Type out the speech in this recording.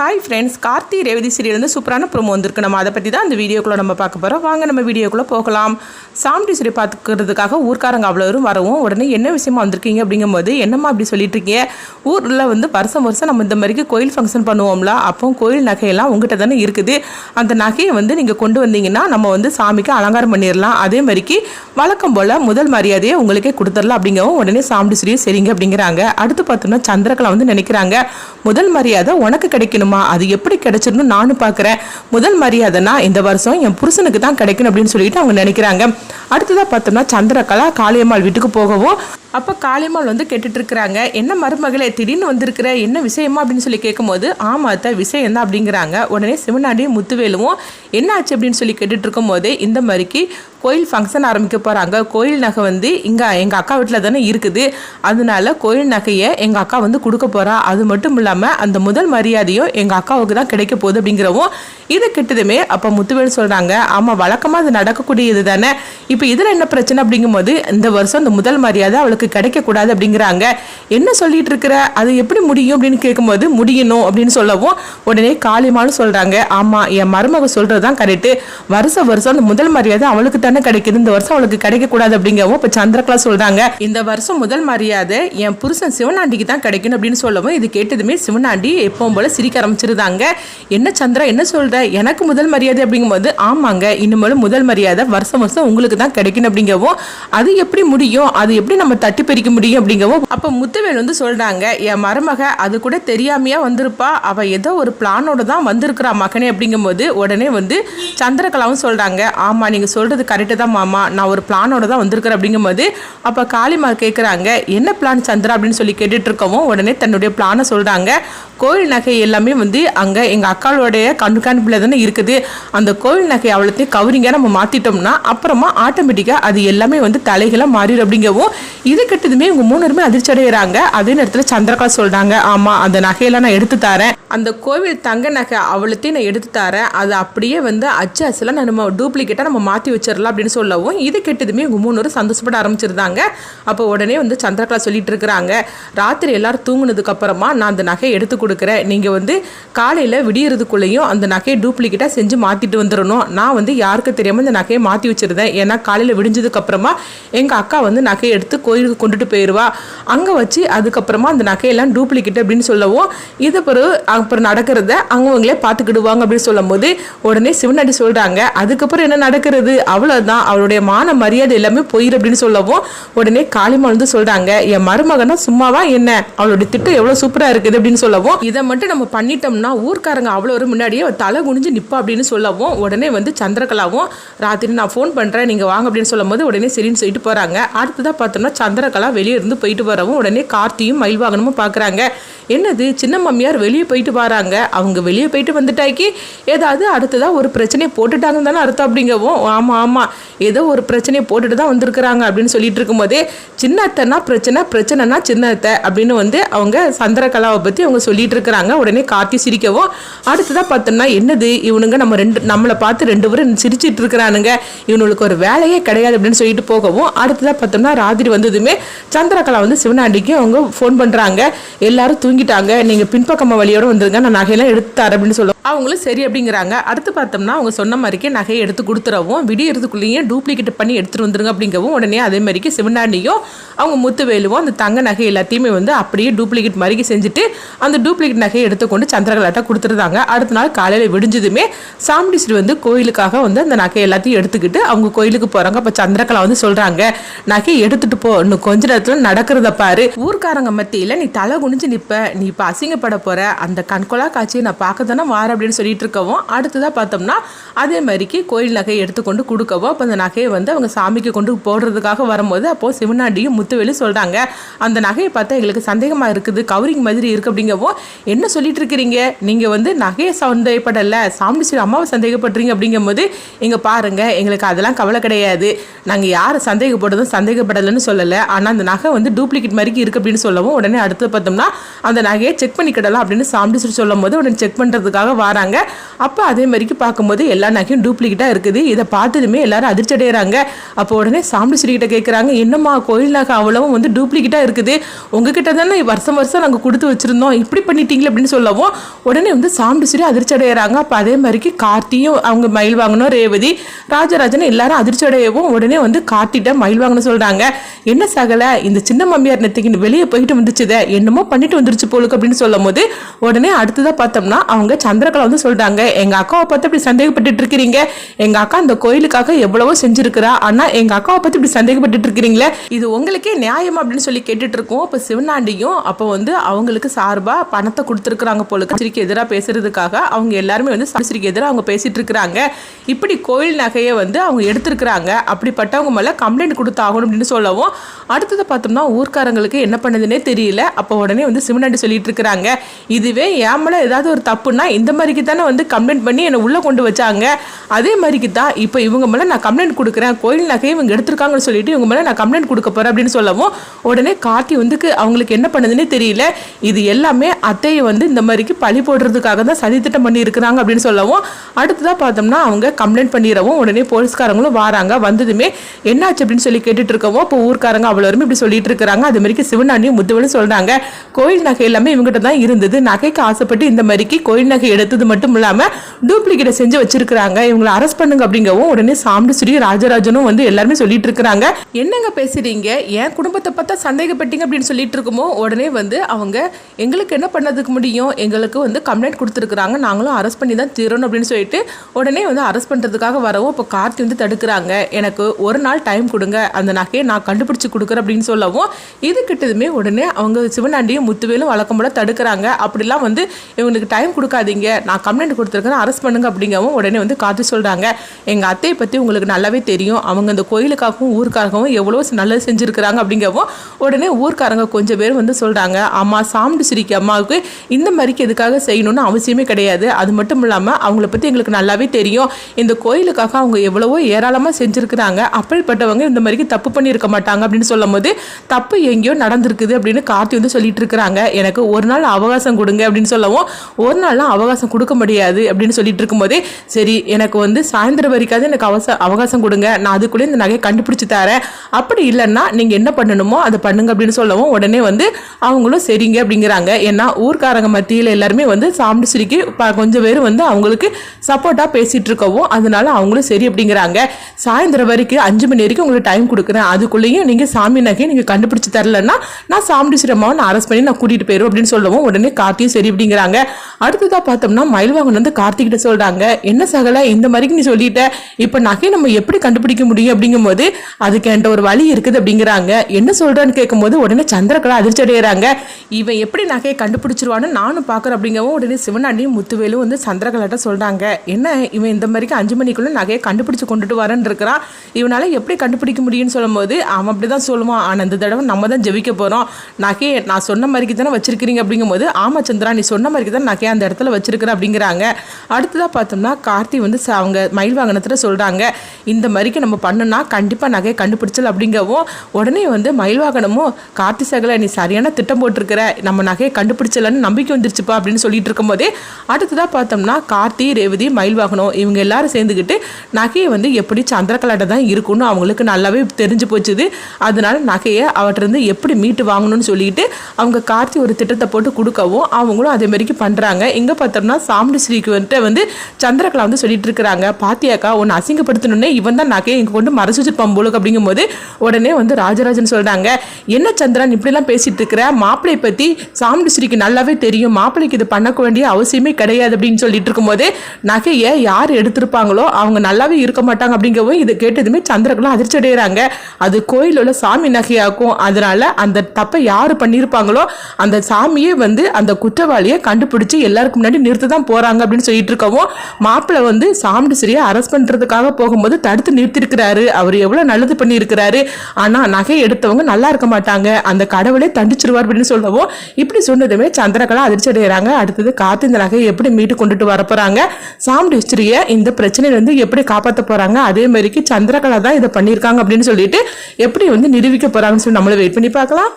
Hi friends Karthi Revathi serial சூப்பரான promo வந்திருக்கு. நம்ம அதை பற்றி தான் அந்த வீடியோக்குள்ளே நம்ம பார்க்க போகிறோம் வாங்க நம்ம வீடியோக்குள்ளே போகலாம். சாம்டி சீரியல் பார்த்துக்கிறதுக்காக ஊர்க்காரங்க அவ்வளோரும் வரவும் உடனே என்ன விஷயமா வந்திருக்கீங்க அப்படிங்கும்போது என்னம்மா அப்படி சொல்லிட்டு இருக்கீங்க ஊரில் வந்து வருஷம் வருஷம் நம்ம இந்த மாதிரிக்கு கோயில் ஃபங்க்ஷன் பண்ணுவோம்ல அப்போ கோயில் நகையெல்லாம் உங்ககிட்ட தானே இருக்குது. அந்த நகையை வந்து நீங்கள் கொண்டு வந்தீங்கன்னா நம்ம வந்து சாமிக்கு அலங்காரம் பண்ணிடலாம் அதே மாதிரிக்கு வழக்கம் போல் முதல் மரியாதையை உங்களுக்கே கொடுத்துடலாம் அப்படிங்கவும் உடனே சாம்டி சீரியல் சரிங்க அப்படிங்கிறாங்க. அடுத்து பார்த்தோம்னா சந்திரகலா வந்து நினைக்கிறாங்க. முதல் மரியாதை உனக்கு கிடைக்கணும்? அது எப்படி கிடைச்சிருந்து நானும் பார்க்குறேன். முதல் மரியாதைனா இந்த வருஷம் என் புருஷனுக்கு தான் கிடைக்கணும் அப்படின்னு சொல்லிட்டு அவங்க நினைக்கிறாங்க. அடுத்ததாக பார்த்தோம்னா சந்திரகலா காளியம்மாள் வீட்டுக்கு போகவும். அப்போ காளியம்மாள் வந்து கேட்டுட்டு இருக்கிறாங்க என்ன மருமகளே திடீர்னு வந்திருக்கிற என்ன விஷயமா? அப்படின்னு சொல்லி கேட்கும்போது ஆமா அத்தை விஷயம் தான் அப்படிங்கிறாங்க. உடனே சிவனாடியும் முத்துவேலுவும் என்ன ஆச்சு அப்படின்னு சொல்லி கேட்டுட்டு இருக்கும்போது இந்த மாதிரிக்கு கோயில் ஃபங்க்ஷன் ஆரம்பிக்க போகிறாங்க கோயில் நகை வந்து இங்கே எங்கள் அக்கா வீட்டில் தானே இருக்குது. அதனால கோயில் நகையை எங்கள் அக்கா வந்து கொடுக்க போகிறா அது மட்டும் இல்லாமல் அந்த முதல் மரியாதையும் எங்கள் அக்காவுக்கு தான் கிடைக்க போகுது அப்படிங்கிறவும் இது கிட்டதுமே அப்போ முத்துவேல் சொல்கிறாங்க ஆமாம் வழக்கமாக அது நடக்கக்கூடியது தானே? இப்போ இப்போ இதில் என்ன பிரச்சனை அப்படிங்கும்போது இந்த வருஷம் இந்த முதல் மரியாதை அவளுக்கு கிடைக்கக்கூடாது அப்படிங்கிறாங்க. என்ன சொல்லிட்டு இருக்கிற? அது எப்படி முடியும் அப்படின்னு கேட்கும்போது முடியணும் அப்படின்னு சொல்லவும் உடனே காளிமாலும் சொல்கிறாங்க ஆமாம் என் மருமக சொல்கிறது தான் கரெக்டு வருஷம் வருஷம் அந்த முதல் மரியாதை அவளுக்கு தானே கிடைக்குது. இந்த வருஷம் அவளுக்கு கிடைக்கக்கூடாது அப்படிங்கவும் இப்போ சந்திரகலா சொல்கிறாங்க இந்த வருஷம் முதல் மரியாதை என் புருஷன் சிவனாண்டிக்கு தான் கிடைக்கணும் அப்படின்னு சொல்லவும் இது கேட்டதுமே சிவனாண்டி எப்பவும் போல சிரிக்க ஆரம்பிச்சிருந்தாங்க. என்ன சந்திரா என்ன சொல்கிற எனக்கு முதல் மரியாதை அப்படிங்கும்போது ஆமாங்க இனிமேலும் முதல் மரியாதை வருஷம் வருஷம் உங்களுக்கு தான் கிடைக்கணும் அப்படிங்கவும் அது எப்படி முடியும்? அது எப்படி நம்ம தட்டி பறிக்க முடியும் அப்படிங்கவும் அப்போ முத்துவேல் வந்து சொல்றாங்க என் மருமக அது கூட தெரியாமையா வந்திருப்பா. அவள் ஏதோ ஒரு பிளானோட தான் வந்திருக்கிறா மகனே. அப்படிங்கும்போது உடனே வந்து சந்திரகலாவும் சொல்றாங்க ஆமாம் நீங்க சொல்றது கரெக்டு தான் மாமா. நான் ஒரு பிளானோட தான் வந்திருக்கிறேன். அப்படிங்கும்போது அப்போ காளிமா கேட்குறாங்க என்ன பிளான் சந்திரா? அப்படின்னு சொல்லி கேட்டுட்டு இருக்கவும் உடனே தன்னுடைய பிளானை சொல்கிறாங்க கோயில் நகை எல்லாமே வந்து அங்கே எங்கள் அக்காளுடைய கண்காணிப்பில் தானே இருக்குது. அந்த கோயில் நகை அவ்வளோத்தையும் கவுரிங்க நம்ம மாற்றிட்டோம்னா அப்புறமா ஆட்டோமேட்டிக்காக அது எல்லாமே வந்து தலைகளாக மாறிடும் அப்படிங்கவும் இது கிட்டதுமே இவங்க மூணுமே அதிர்ச்சி அடைகிறாங்க அதே நேரத்தில் சந்திரகா சொல்கிறாங்க ஆமாம் அந்த நகையெல்லாம் நான் எடுத்து தரேன். அந்த கோவில் தங்க நகை அவ்வளோத்தையும் நான் எடுத்து தரேன். அது அப்படியே வந்து அச்சு அசலாக நான் நம்ம டூப்ளிகேட்டாக நம்ம மாற்றி வச்சிடலாம் அப்படின்னு சொல்லவும் இது கெட்டதுமே இவங்க மூணு சந்தோஷப்பட ஆரம்பிச்சிருந்தாங்க. அப்போ உடனே வந்து சந்திரகலா சொல்லிட்டு இருக்கிறாங்க ராத்திரி எல்லாரும் தூங்கினதுக்கப்புறமா நான் அந்த நகையை எடுத்து கொடுக்குறேன். நீங்கள் வந்து காலையில் விடியறதுக்குள்ளேயும் அந்த நகையை டூப்ளிகேட்டாக செஞ்சு மாற்றிட்டு வந்துடணும். நான் வந்து யாருக்கு தெரியாமல் இந்த நகையை மாற்றி வச்சிருந்தேன். ஏன்னா காலையில் விடிஞ்சதுக்கப்புறமா எங்கள் அக்கா வந்து நகையை எடுத்து கோயிலுக்கு கொண்டுட்டு போயிடுவா அங்கே வச்சு அதுக்கப்புறமா அந்த நகையெல்லாம் டூப்ளிகேட் அப்படின்னு சொல்லவும் இது பிறகு அப்புறம் நடக்கிறத அவங்கவுங்களே பார்த்துக்கிடுவாங்க அப்படின்னு சொல்லும்போது உடனே சிவனாடி சொல்கிறாங்க அதுக்கப்புறம் என்ன நடக்கிறது? அவ்வளோதான் அவளுடைய மான மரியாதை எல்லாமே போயிரு அப்படின்னு சொல்லவும் உடனே காளிமா வந்து சொல்கிறாங்க என் மருமகனா சும்மாவா என்ன? அவளுடைய திட்டம் எவ்வளோ சூப்பராக இருக்குது? அப்படின்னு சொல்லவும் இதை மட்டும் நம்ம பண்ணிட்டோம்னா ஊர்க்காரங்க அவ்வளோ ஒரு முன்னாடியே தலை குனிஞ்சு நிற்பா அப்படின்னு சொல்லவும் உடனே வந்து சந்திரகலாவும் ராத்திரி நான் ஃபோன் பண்ணுறேன் நீங்கள் வாங்க. அப்படின்னு சொல்லும்போது உடனே சரின்னு சொல்லிட்டு போகிறாங்க அடுத்ததாக பார்த்தோம்னா சந்திரகலா வெளியே இருந்து போயிட்டு வரவும் உடனே கார்த்தியும் மயில் வாகனமும் பார்க்குறாங்க என்னது சின்ன மம்மியார் வெளியே போயிட்டு வராங்க. அவங்க வெளியே போயிட்டு வந்துட்டாக்கி ஏதாவது அடுத்ததாக ஒரு பிரச்சனையை போட்டுட்டாங்கன்னு தானே அர்த்தம் அப்படிங்கவும் ஆமாம் ஆமாம் ஏதோ ஒரு பிரச்சனையை போட்டுட்டு தான் வந்திருக்கிறாங்க அப்படின்னு சொல்லிட்டு இருக்கும்போதே சின்னத்தைனா பிரச்சனை பிரச்சனைனா சின்ன அத்தை அப்படின்னு வந்து அவங்க சந்திரகலாவை பற்றி அவங்க சொல்லிட்டு இருக்கிறாங்க. உடனே கார்த்தி சிரிக்கவும் அடுத்ததாக பார்த்தோம்னா என்னது? இவனுங்க நம்ம ரெண்டு நம்மளை பார்த்து ரெண்டு பேரும் சிரிச்சிட்டு இருக்கிறானுங்க. இவனுங்களுக்கு ஒரு வேலையே கிடையாது அப்படின்னு சொல்லிட்டு போகவும் அடுத்ததாக பார்த்தோம்னா ராத்திரி வந்ததுமே சந்திரகலா வந்து சிவனாண்டிக்கு அவங்க ஃபோன் பண்ணுறாங்க எல்லாரும் தூங்கிட்டாங்க. நீங்கள் பின்பக்கமாக வழியோட வந்துருங்க. நான் நகையெல்லாம் எடுத்து அப்படின்னு சொல்லுவோம் அவங்களும் சரி அப்படிங்கிறாங்க. அடுத்து பார்த்தோம்னா அவங்க சொன்ன மாதிரிக்கே நகையை எடுத்து கொடுத்துறவும் விடியறதுக்குள்ளேயே டூப்ளிகேட் பண்ணி எடுத்துகிட்டு வந்துருங்க அப்படிங்கவும் உடனே அதே மாதிரிக்கு சிவனாண்டியும் அவங்க முத்துவேலுவோம் அந்த தங்க நகை எல்லாத்தையுமே வந்து அப்படியே டூப்ளிகேட் மாதிரிக்கு செஞ்சுட்டு அந்த டூப்ளிகேட் நகையை எடுத்துக்கொண்டு சந்திரகலாட்டை கொடுத்துருந்தாங்க அடுத்த நாள் காலையில் விடிஞ்சதுமே சாமுண்டீஸ்வரி வந்து கோயிலுக்காக வந்து அந்த நகை எல்லாத்தையும் எடுத்துக்கிட்டு அவங்க கோயிலுக்கு போகிறாங்க அப்போ சந்திரகலா வந்து சொல்கிறாங்க நகையை எடுத்துகிட்டு போ. இன்னும் கொஞ்ச நேரத்தில் நடக்கிறத பாரு. ஊர்க்காரங்க மத்தியில் நீ தலை குனிஞ்சு நிற்ப நீ இப்போ அசிங்கப்பட போகிற அந்த கண்கொலா காட்சியை நான் பார்க்க தானே வார அப்படின்னு சொல்லிட்டு இருக்கவும் அடுத்ததாக பார்த்தோம்னா அதே மாதிரிக்கு கோயில் நகையை எடுத்துக்கொண்டு கொடுக்கவும் அப்போ அந்த நகையை வந்து அவங்க சாமிக்கு கொண்டு போடுறதுக்காக வரும்போது அப்போது சிவனாண்டியும் முத்துவேலு சொல்கிறாங்க அந்த நகையை பார்த்தா எங்களுக்கு சந்தேகமாக இருக்குது கவரிங் மாதிரி இருக்குது அப்படிங்கவும் என்ன சொல்லிட்டு இருக்கிறீங்க நீங்கள் வந்து நகையை சந்தேகப்படலை சாமுண்டீஸ்வரி அம்மாவை சந்தேகப்படுறீங்க அப்படிங்கும்போது இங்கே பாருங்கள் எங்களுக்கு அதெல்லாம் கவலை கிடையாது. நாங்கள் யாரை சந்தேகப்படுறதும் சந்தேகப்படலைன்னு சொல்லலை. ஆனால் அந்த நகை வந்து டூப்ளிகேட் மாதிரி இருக்குது அப்படின்னு சொல்லவும் உடனே அடுத்து பார்த்தோம்னா அந்த நகையை செக் பண்ணிக்கிடலாம் அப்படின்னு சாமி சொல்லும் போது உடனே செக் பண்ணுறதுக்காக வராங்க. அப்போ அதே மாதிரிக்கு பார்க்கும்போது எல்லா நகையும் டூப்ளிகேட்டாக இருக்குது. இதை பார்த்ததுமே எல்லாரும் அதிர்ச்சி அடைகிறாங்க அப்போ உடனே சாமி கிட்ட கேட்குறாங்க என்னம்மா கோயில் நகை அவ்வளவும் வந்து டூப்ளிகேட்டாக இருக்குது. உங்ககிட்ட தானே வருஷம் வருஷம் நாங்கள் கொடுத்து வச்சுருந்தோம். இப்படி பண்ணிட்டீங்களே அப்படின்னு சொல்லவும் உடனே வந்து சாம்பிடிச்சிரி அதிர்ச்சி அடைகிறாங்க அப்போ அதே மாதிரிக்கு கார்த்தியும் அவங்க மயில் வாங்கணும் ரேவதி. ராஜராஜன் எல்லாரும் அதிர்ச்சி அடையவும் உடனே வந்து கார்த்திட்ட மயில் வாங்கணும் சொல்கிறாங்க என்ன சகல இந்த சின்ன மம்மியார் நெத்திக்கு வெளியே போயிட்டு வந்துச்சுதே. என்னமோ பண்ணிட்டு வந்துருச்சு போலுக்கு அப்படின்னு சொல்லும் போது உடனே அடுத்ததாக பார்த்தோம்னா அவங்க சந்திர சந்திரகலா வந்து சொல்கிறாங்க எங்கள் அக்காவை பார்த்து இப்படி சந்தேகப்பட்டுட்டு இருக்கிறீங்க? எங்கள் அக்கா அந்த கோயிலுக்காக எவ்வளவோ செஞ்சுருக்கிறா. ஆனால் எங்கள் அக்காவை பார்த்து இப்படி சந்தேகப்பட்டுட்டு இருக்கிறீங்களே? இது உங்களுக்கே நியாயம் அப்படின்னு சொல்லி கேட்டுட்டு இருக்கோம். இப்போ சிவனாண்டியும் அப்போ வந்து அவங்களுக்கு சார்பாக பணத்தை கொடுத்துருக்குறாங்க போல சிரிக்கு எதிராக பேசுறதுக்காக அவங்க எல்லாருமே வந்து சிரிக்கு எதிராக அவங்க பேசிட்டு இருக்கிறாங்க. இப்படி கோயில் நகையை வந்து அவங்க எடுத்திருக்கிறாங்க. அப்படிப்பட்டவங்க மேலே கம்ப்ளைண்ட் கொடுத்தாகணும் அப்படின்னு சொல்லவும் அடுத்தது பார்த்தோம்னா ஊர்க்காரங்களுக்கு என்ன பண்ணுதுன்னே தெரியல. அப்போ உடனே வந்து சிவனாண்டி சொல்லிட்டு இருக்கிறாங்க. இதுவே என் மேலே ஏதாவது ஒரு தப்புன்னா இந்த மாதிரிக்கு தானே வந்து கம்ப்ளைண்ட் பண்ணி என்னை உள்ளே கொண்டு வச்சாங்க. அதே மாதிரிக்கு தான் இப்போ இவங்க மேலே நான் கம்ப்ளைண்ட் கொடுக்குறேன். கோயில் நகையை இவங்க எடுத்திருக்காங்கன்னு சொல்லிட்டு இவங்க மேலே நான் கம்ப்ளைண்ட் கொடுக்க போகிறேன் அப்படின்னு சொல்லவும் உடனே கார்த்தி வந்து அவங்களுக்கு என்ன பண்ணுதுன்னே தெரியல. இது எல்லாமே அத்தையை வந்து இந்த மாதிரிக்கு பழி போடுறதுக்காக தான் சதித்திட்டம் பண்ணி இருக்கிறாங்க அப்படின்னு சொல்லவும் அடுத்ததாக பார்த்தோம்னா அவங்க கம்ப்ளைண்ட் பண்ணிடவும் உடனே போலீஸ்காரங்களும் வராங்க. வந்ததுமே என்னாச்சு அப்படின்னு சொல்லி கேட்டுட்டு இருக்கவும் இப்போ ஊர்க்காரங்க அவ்வளோருமே இப்படி சொல்லிட்டு இருக்கிறாங்க. அது மாதிரிக்கு சிவனாண்டியும் முத்துவலும் சொல்கிறாங்க கோயில் நகை எல்லாமே இவங்ககிட்ட தான் இருந்தது. நகைக்கு ஆசைப்பட்டு இந்த மாதிரிக்கு கோயில் நகை எடுத்தது மட்டும் இல்லாமல் டூப்ளிகேட் செஞ்சு வச்சிருக்கிறாங்க. இவங்களை அரெஸ்ட் பண்ணுங்க அப்படிங்கவும் உடனே சாம்பிடுஸ்ரீ ராஜராஜனும் வந்து எல்லாருமே சொல்லிட்டு இருக்கிறாங்க. என்னங்க பேசுறீங்க? என் குடும்பத்தை பார்த்தா சந்தேகப்பட்டீங்க அப்படின்னு சொல்லிட்டு இருக்குமோ? உடனே வந்து அவங்க எங்களுக்கு என்ன பண்ணதுக்கு முடியும்? எங்களுக்கு வந்து கம்ப்ளைண்ட் கொடுத்துருக்குறாங்க. நாங்களும் அரெஸ்ட் பண்ணி தான் தீரணும் அப்படின்னு சொல்லிட்டு உடனே வந்து அரெஸ்ட் பண்ணுறதுக்காக வரவும் இப்போ கார்த்தி வந்து தடுக்கிறாங்க. எனக்கு ஒரு நாள் டைம் கொடுங்க. அந்த நகையை நான் கண்டுபிடிச்சி கொடுக்குறேன் அப்படின்னு சொல்லவும் இது கிட்டதுமே உடனே அவங்க சிவனாண்டியும் முத்துவேலும் வழக்கம் போல தடுக்கிறாங்க. அப்படிலாம் வந்து இவங்களுக்கு டைம் கொடுக்காதீங்க. நான் கம்ப்ளைண்ட் கொடுத்துருக்கேன் அரெஸ்ட் பண்ணுங்க அப்படிங்கவும் உடனே வந்து காத்து சொல்கிறாங்க எங்கள் அத்தையை பற்றி உங்களுக்கு நல்லாவே தெரியும். அவங்க இந்த கோயிலுக்காகவும் ஊருக்காகவும் எவ்வளோ நல்லது செஞ்சுருக்கிறாங்க அப்படிங்கவும் உடனே ஊர்க்காரங்க கொஞ்சம் பேர் வந்து சொல்கிறாங்க அம்மா சாமிட்டு சிரிக்க அம்மாவுக்கு இந்த மாதிரிக்கு எதுக்காக செய்யணும்னு அவசியமே கிடையாது. அது மட்டும் இல்லாமல் அவங்கள பற்றி எங்களுக்கு நல்லாவே தெரியும். இந்த கோயிலுக்காக அவங்க எவ்வளவோ ஏராளமாக செஞ்சுருக்கிறாங்க. அப்படிப்பட்டவங்க இந்த மாதிரிக்கு தப்பு பண்ணியிருக்க மாட்டாங்க அப்படின்னு சொல்லும் போது தப்பு எங்கேயோ நடந்திருக்குது அப்படின்னு கார்த்தி வந்து சொல்லிட்டு இருக்கிறாங்க. எனக்கு ஒரு நாள் அவகாசம் கொடுங்க அப்படின்னு சொல்லவும் ஒரு நாள்லாம் அவகாசம் கொடுக்க முடியாது அப்படின்னு சொல்லிட்டு இருக்கும்போதே சரி எனக்கு வந்து சாயந்தரம் வரைக்காவது எனக்கு அவச அவகாசம் கொடுங்க. நான் அதுக்குள்ளே இந்த நகையை கண்டுபிடிச்சி தரேன். அப்படி இல்லைன்னா நீங்கள் என்ன பண்ணணுமோ அதை பண்ணுங்க அப்படின்னு சொல்லவும் உடனே வந்து அவங்களும் சரிங்க அப்படிங்கிறாங்க. ஏன்னா ஊர்க்காரங்க மத்தியில் எல்லாருமே வந்து சாம்பிடிச்சிரிக்கு கொஞ்சம் பேர் வந்து அவங்களுக்கு சப்போர்ட்டாக பேசிகிட்டு இருக்கவும் அதனால அவங்களும் சரி அப்படிங்கிறாங்க. சாயந்தரம் வரைக்கும் அஞ்சு மணி வரைக்கும் உங்களுக்கு டைம் கொடுக்குறேன். அதுக்குள்ளேயும் நீங்கள் சாமி நகையை நீங்கள் கண்டுபிடிச்சி தரலன்னா நான் சாம்பிடிச்சிரி அம்மாவை நான் அரெஸ்ட் பண்ணி நான் கூட்டிகிட்டு போயிடுவோம் அப்படின்னு சொல்லவும் உடனே கார்த்தியும் சரி அப்படிங்கிறாங்க. அடுத்ததாக பார்த்தோம் பார்த்தோம்னா மயில்வாகன் வந்து கார்த்திகிட்ட சொல்கிறாங்க என்ன சகல? இந்த மாதிரிக்கு நீ சொல்லிட்ட. இப்போ நகையை நம்ம எப்படி கண்டுபிடிக்க முடியும்? அப்படிங்கும்போது அதுக்கு என்கிட்ட ஒரு வழி இருக்குது அப்படிங்கிறாங்க. என்ன சொல்கிறான்னு கேட்கும்போது உடனே சந்திரகலா அதிர்ச்சி அடைகிறாங்க இவன் எப்படி நகையை கண்டுபிடிச்சிருவான்னு நானும் பார்க்குறேன் அப்படிங்கவும் உடனே சிவனாண்டியும் முத்துவேலும் வந்து சந்திரகலாட்ட சொல்கிறாங்க என்ன? இவன் இந்த மாதிரிக்கு அஞ்சு மணிக்குள்ளே நகையை கண்டுபிடிச்சு கொண்டுட்டு வரேன்னு இருக்கிறான் இவனால் எப்படி கண்டுபிடிக்க முடியும்னு சொல்லும்போது அவன் அப்படி தான் சொல்லுவான். ஆனால் இந்த தடவை நம்ம தான் ஜெபிக்க போகிறோம் நகையை நான் சொன்ன மாதிரிக்கு தானே வச்சிருக்கிறீங்க அப்படிங்கும்போது ஆமா சந்திரா நீ சொன்ன மாதிரிக்கு தான் நகையை அந்த இடத்துல வச்சிருக்கிறேன் அப்படிங்கிறாங்க. அடுத்ததாக பார்த்தோம்னா கார்த்தி வந்து அவங்க மயில் வாகனத்தில் சொல்கிறாங்க இந்த மாதிரிக்கு நம்ம பண்ணுனா கண்டிப்பாக நகையை கண்டுபிடிச்சல் அப்படிங்கவும் உடனே வந்து மயில் வாகனமும் கார்த்தி சகல நீ சரியான திட்டம் போட்டிருக்கிற நம்ம நகையை கண்டுபிடிச்சலன்னு நம்பிக்கை வந்துருச்சுப்பா அப்படின்னு சொல்லிட்டு இருக்கும்போதே அடுத்ததாக பார்த்தோம்னா கார்த்தி ரேவதி மயில் வாகனம் இவங்க எல்லாரும் சேர்ந்துக்கிட்டு நகையை வந்து எப்படி சந்திரகலாட்ட தான் இருக்கும்னு அவங்களுக்கு நல்லாவே தெரிஞ்சு போச்சுது. அதனால நகையை அவற்றிருந்து எப்படி மீட்டு வாங்கணும்னு சொல்லிட்டு அவங்க கார்த்தி ஒரு திட்டத்தை போட்டு கொடுக்கவும் அவங்களும் அதே மாதிரிக்கு பண்ணுறாங்க இங்கே பார்த்தோம்னா சாமுடி ஸ்ரீக்கு வந்துட்டு வந்து சந்திரகலா வந்து சொல்லிட்டு இருக்கிறாங்க பாத்தியாக்கா உன்னை அசிங்கப்படுத்தணுன்னே இவன் தான் நகையை இங்கே கொண்டு மறைச்சு வச்சிருப்பான் போலுக்கு அப்படிங்கும்போது உடனே வந்து ராஜராஜன் சொல்கிறாங்க என்ன சந்திரன் இப்படிலாம் பேசிட்டு இருக்கிற மாப்பிளை பற்றி சாமுடி ஸ்ரீக்கு நல்லாவே தெரியும். மாப்பிளைக்கு இது பண்ண வேண்டிய அவசியமே கிடையாது அப்படின்னு சொல்லிட்டு இருக்கும்போது நகையை யார் எடுத்திருப்பாங்களோ அவங்க நல்லாவே இருக்க மாட்டாங்க அப்படிங்கவும் இதை கேட்டதுமே சந்திரகலாம் அதிர்ச்சி அடைகிறாங்க அது கோயிலோட சாமி நகையாக்கும். அதனால அந்த தப்பை யார் பண்ணியிருப்பாங்களோ அந்த சாமியே வந்து அந்த குற்றவாளியை கண்டுபிடிச்சு எல்லாருக்கும் முன்னாடி நிறுத்த தான் போகிறாங்க அப்படின்னு சொல்லிட்டு இருக்கவும் மாப்பிள்ளை வந்து சாமிட்டு சரியாக அரெஸ்ட் பண்ணுறதுக்காக போகும்போது தடுத்து நிறுத்திருக்கிறாரு அவர் எவ்வளோ நல்லது பண்ணியிருக்கிறாரு. ஆனால் நகை எடுத்தவங்க நல்லா இருக்க மாட்டாங்க. அந்த கடவுளே தண்டிச்சிருவார் அப்படின்னு சொல்லவும் இப்படி சொன்னதுமே சந்திரகலா அதிர்ச்சி அடைகிறாங்க அடுத்தது காத்து இந்த நகையை எப்படி மீட்டு கொண்டுட்டு வர போறாங்க? ஸ்ரீயை ஹிஸ்டரியை இந்த பிரச்சனையிலேருந்து எப்படி காப்பாற்ற போகிறாங்க அதே மாதிரிக்கு சந்திரகலா தான் இதை பண்ணியிருக்காங்க அப்படின்னு சொல்லிட்டு எப்படி வந்து நிரூபிக்க போகிறாங்கன்னு சொல்லி நம்மளை வெயிட் பண்ணி பார்க்கலாம்.